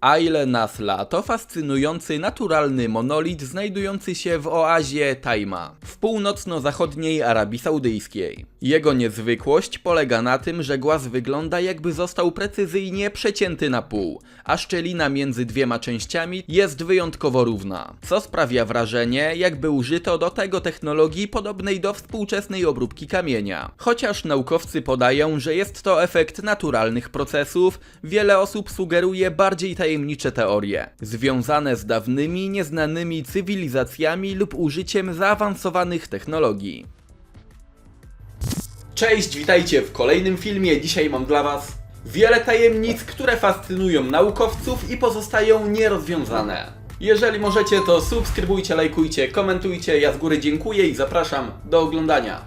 Aile Nasla to fascynujący naturalny monolit znajdujący się w oazie Taima w północno-zachodniej Arabii Saudyjskiej. Jego niezwykłość polega na tym, że głaz wygląda jakby został precyzyjnie przecięty na pół, a szczelina między dwiema częściami jest wyjątkowo równa, co sprawia wrażenie, jakby użyto do tego technologii podobnej do współczesnej obróbki kamienia. Chociaż naukowcy podają, że jest to efekt naturalnych procesów, wiele osób sugeruje bardziej tajemnicze teorie, związane z dawnymi, nieznanymi cywilizacjami lub użyciem zaawansowanych technologii. Cześć, witajcie w kolejnym filmie. Dzisiaj mam dla Was wiele tajemnic, które fascynują naukowców i pozostają nierozwiązane. Jeżeli możecie, to subskrybujcie, lajkujcie, komentujcie. Ja z góry dziękuję i zapraszam do oglądania.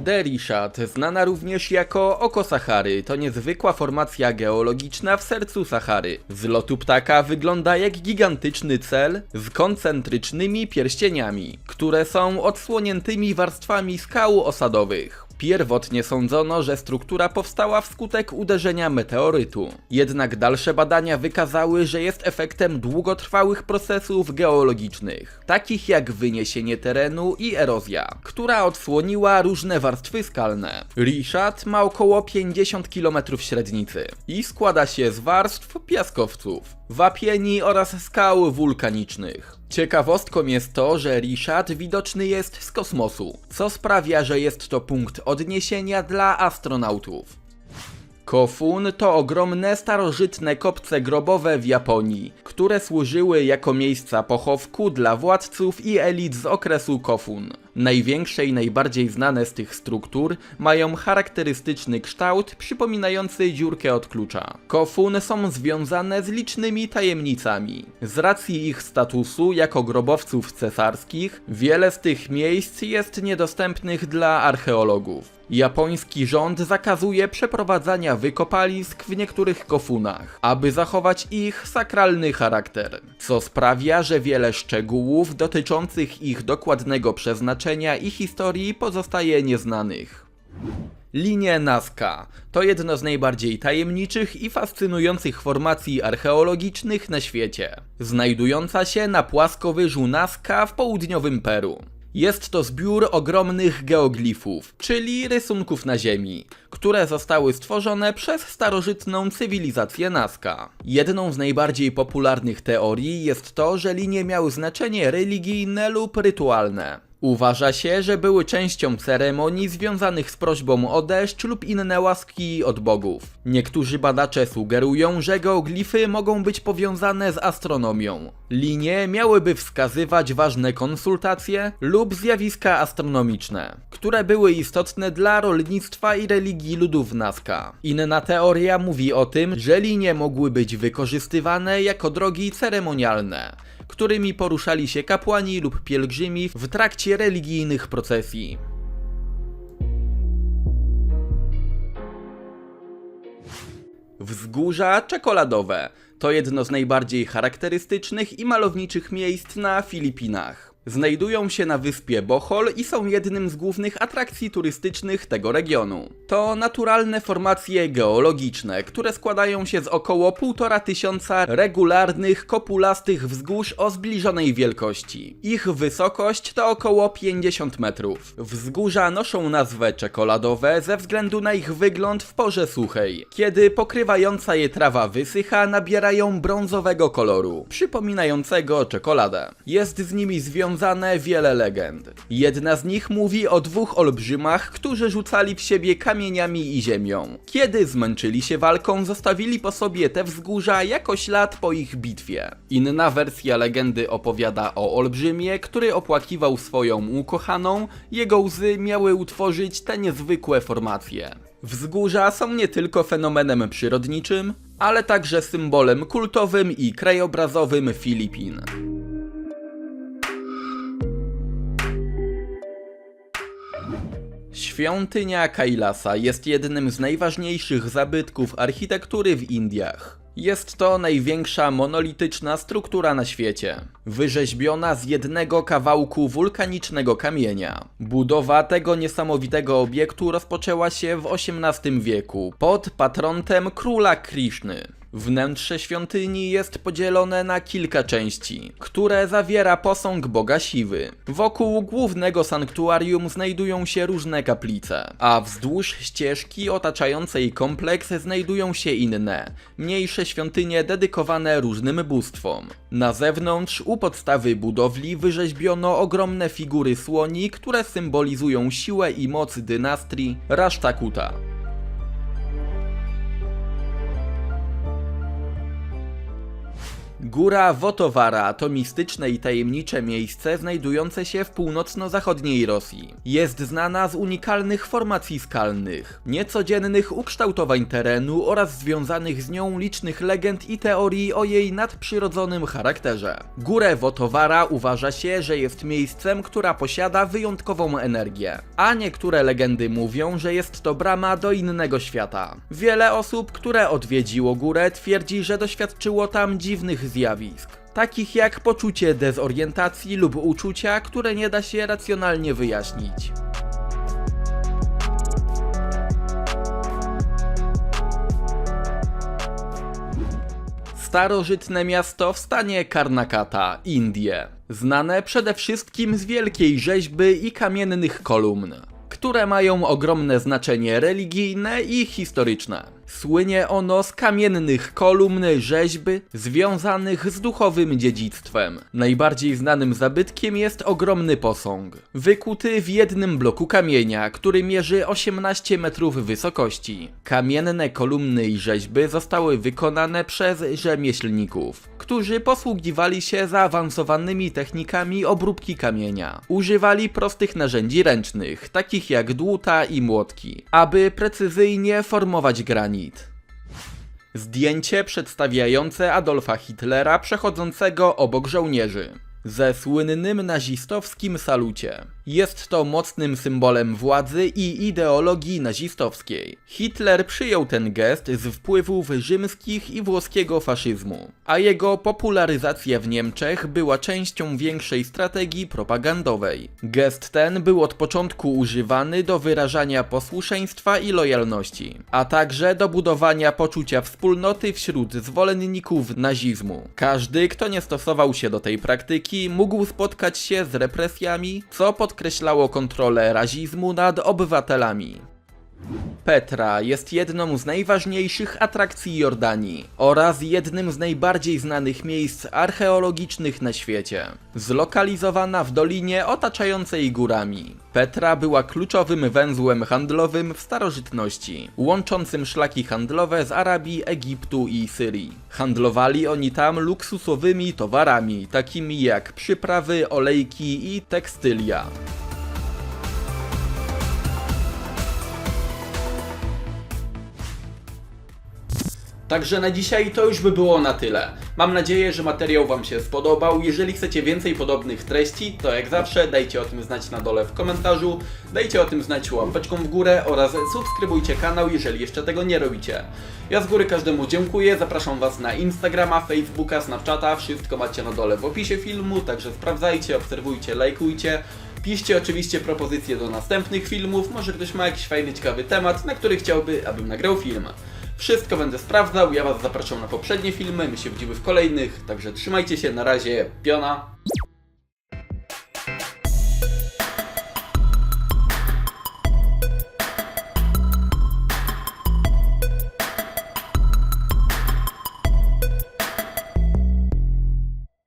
Derishat, znana również jako Oko Sahary, to niezwykła formacja geologiczna w sercu Sahary. Z lotu ptaka wygląda jak gigantyczny cel z koncentrycznymi pierścieniami, które są odsłoniętymi warstwami skał osadowych. Pierwotnie sądzono, że struktura powstała wskutek uderzenia meteorytu. Jednak dalsze badania wykazały, że jest efektem długotrwałych procesów geologicznych, takich jak wyniesienie terenu i erozja, która odsłoniła różne warstwy skalne. Rishat ma około 50 km średnicy i składa się z warstw piaskowców, wapieni oraz skał wulkanicznych. Ciekawostką jest to, że Rishat widoczny jest z kosmosu, co sprawia, że jest to punkt odniesienia dla astronautów. Kofun to ogromne starożytne kopce grobowe w Japonii, które służyły jako miejsca pochowku dla władców i elit z okresu Kofun. Największe i najbardziej znane z tych struktur mają charakterystyczny kształt przypominający dziurkę od klucza. Kofun są związane z licznymi tajemnicami. Z racji ich statusu jako grobowców cesarskich, wiele z tych miejsc jest niedostępnych dla archeologów. Japoński rząd zakazuje przeprowadzania wykopalisk w niektórych kofunach, aby zachować ich sakralny charakter, co sprawia, że wiele szczegółów dotyczących ich dokładnego przeznaczenia i historii pozostaje nieznanych. Linie Nazca to jedno z najbardziej tajemniczych i fascynujących formacji archeologicznych na świecie, znajdująca się na płaskowyżu Nazca w południowym Peru. Jest to zbiór ogromnych geoglifów, czyli rysunków na ziemi, które zostały stworzone przez starożytną cywilizację Nazca. Jedną z najbardziej popularnych teorii jest to, że linie miały znaczenie religijne lub rytualne. Uważa się, że były częścią ceremonii związanych z prośbą o deszcz lub inne łaski od bogów. Niektórzy badacze sugerują, że geoglify mogą być powiązane z astronomią. Linie miałyby wskazywać ważne konsultacje lub zjawiska astronomiczne, które były istotne dla rolnictwa i religii ludów Nazca. Inna teoria mówi o tym, że linie mogły być wykorzystywane jako drogi ceremonialne którymi poruszali się kapłani lub pielgrzymi w trakcie religijnych procesji. Wzgórza czekoladowe to jedno z najbardziej charakterystycznych i malowniczych miejsc na Filipinach. Znajdują się na wyspie Bohol i są jednym z głównych atrakcji turystycznych tego regionu. To naturalne formacje geologiczne, które składają się z około 1,5 tysiąca regularnych, kopulastych wzgórz o zbliżonej wielkości. Ich wysokość to około 50 metrów. Wzgórza noszą nazwę czekoladowe ze względu na ich wygląd w porze suchej. Kiedy pokrywająca je trawa wysycha, nabierają brązowego koloru, przypominającego czekoladę. Jest z nimi związane wiele legend. Jedna z nich mówi o dwóch olbrzymach, którzy rzucali w siebie kamieniami i ziemią. Kiedy zmęczyli się walką, zostawili po sobie te wzgórza jako ślad po ich bitwie. Inna wersja legendy opowiada o olbrzymie, który opłakiwał swoją ukochaną, jego łzy miały utworzyć te niezwykłe formacje. Wzgórza są nie tylko fenomenem przyrodniczym, ale także symbolem kultowym i krajobrazowym Filipin. Świątynia Kailasa jest jednym z najważniejszych zabytków architektury w Indiach. Jest to największa monolityczna struktura na świecie, wyrzeźbiona z jednego kawałku wulkanicznego kamienia. Budowa tego niesamowitego obiektu rozpoczęła się w XVIII wieku pod patrontem króla Krishny. Wnętrze świątyni jest podzielone na kilka części, które zawiera posąg Boga Siwy. Wokół głównego sanktuarium znajdują się różne kaplice, a wzdłuż ścieżki otaczającej kompleks znajdują się inne, mniejsze świątynie dedykowane różnym bóstwom. Na zewnątrz u podstawy budowli wyrzeźbiono ogromne figury słoni, które symbolizują siłę i moc dynastii Rashtakuta. Góra Wotowara to mistyczne i tajemnicze miejsce znajdujące się w północno-zachodniej Rosji. Jest znana z unikalnych formacji skalnych, niecodziennych ukształtowań terenu oraz związanych z nią licznych legend i teorii o jej nadprzyrodzonym charakterze. Górę Wotowara uważa się, że jest miejscem, która posiada wyjątkową energię, a niektóre legendy mówią, że jest to brama do innego świata. Wiele osób, które odwiedziło górę, twierdzi, że doświadczyło tam dziwnych zjawisk. Takich jak poczucie dezorientacji lub uczucia, które nie da się racjonalnie wyjaśnić. Starożytne miasto w stanie Karnakata, Indie. Znane przede wszystkim z wielkiej rzeźby i kamiennych kolumn, które mają ogromne znaczenie religijne i historyczne. Słynie ono z kamiennych kolumn rzeźby związanych z duchowym dziedzictwem. Najbardziej znanym zabytkiem jest ogromny posąg, wykuty w jednym bloku kamienia, który mierzy 18 metrów wysokości. Kamienne kolumny i rzeźby zostały wykonane przez rzemieślników, którzy posługiwali się zaawansowanymi technikami obróbki kamienia. Używali prostych narzędzi ręcznych, takich jak dłuta i młotki, aby precyzyjnie formować granit. Zdjęcie przedstawiające Adolfa Hitlera przechodzącego obok żołnierzy. Ze słynnym nazistowskim salucie. Jest to mocnym symbolem władzy i ideologii nazistowskiej. Hitler przyjął ten gest z wpływów rzymskich i włoskiego faszyzmu, a jego popularyzacja w Niemczech była częścią większej strategii propagandowej. Gest ten był od początku używany do wyrażania posłuszeństwa i lojalności, a także do budowania poczucia wspólnoty wśród zwolenników nazizmu. Każdy, kto nie stosował się do tej praktyki, mógł spotkać się z represjami, co podkreślało kontrolę rasizmu nad obywatelami. Petra jest jedną z najważniejszych atrakcji Jordanii oraz jednym z najbardziej znanych miejsc archeologicznych na świecie. Zlokalizowana w dolinie otaczającej górami. Petra była kluczowym węzłem handlowym w starożytności, łączącym szlaki handlowe z Arabii, Egiptu i Syrii. Handlowali oni tam luksusowymi towarami, takimi jak przyprawy, olejki i tekstylia. Także na dzisiaj to już by było na tyle. Mam nadzieję, że materiał Wam się spodobał. Jeżeli chcecie więcej podobnych treści, to jak zawsze dajcie o tym znać na dole w komentarzu, dajcie o tym znać łapeczką w górę oraz subskrybujcie kanał, jeżeli jeszcze tego nie robicie. Ja z góry każdemu dziękuję, zapraszam Was na Instagrama, Facebooka, Snapchata, wszystko macie na dole w opisie filmu, także sprawdzajcie, obserwujcie, lajkujcie. Piszcie oczywiście propozycje do następnych filmów, może ktoś ma jakiś fajny, ciekawy temat, na który chciałby, abym nagrał film. Wszystko będę sprawdzał, ja Was zapraszam na poprzednie filmy, my się widzimy w kolejnych, także trzymajcie się, na razie, piona.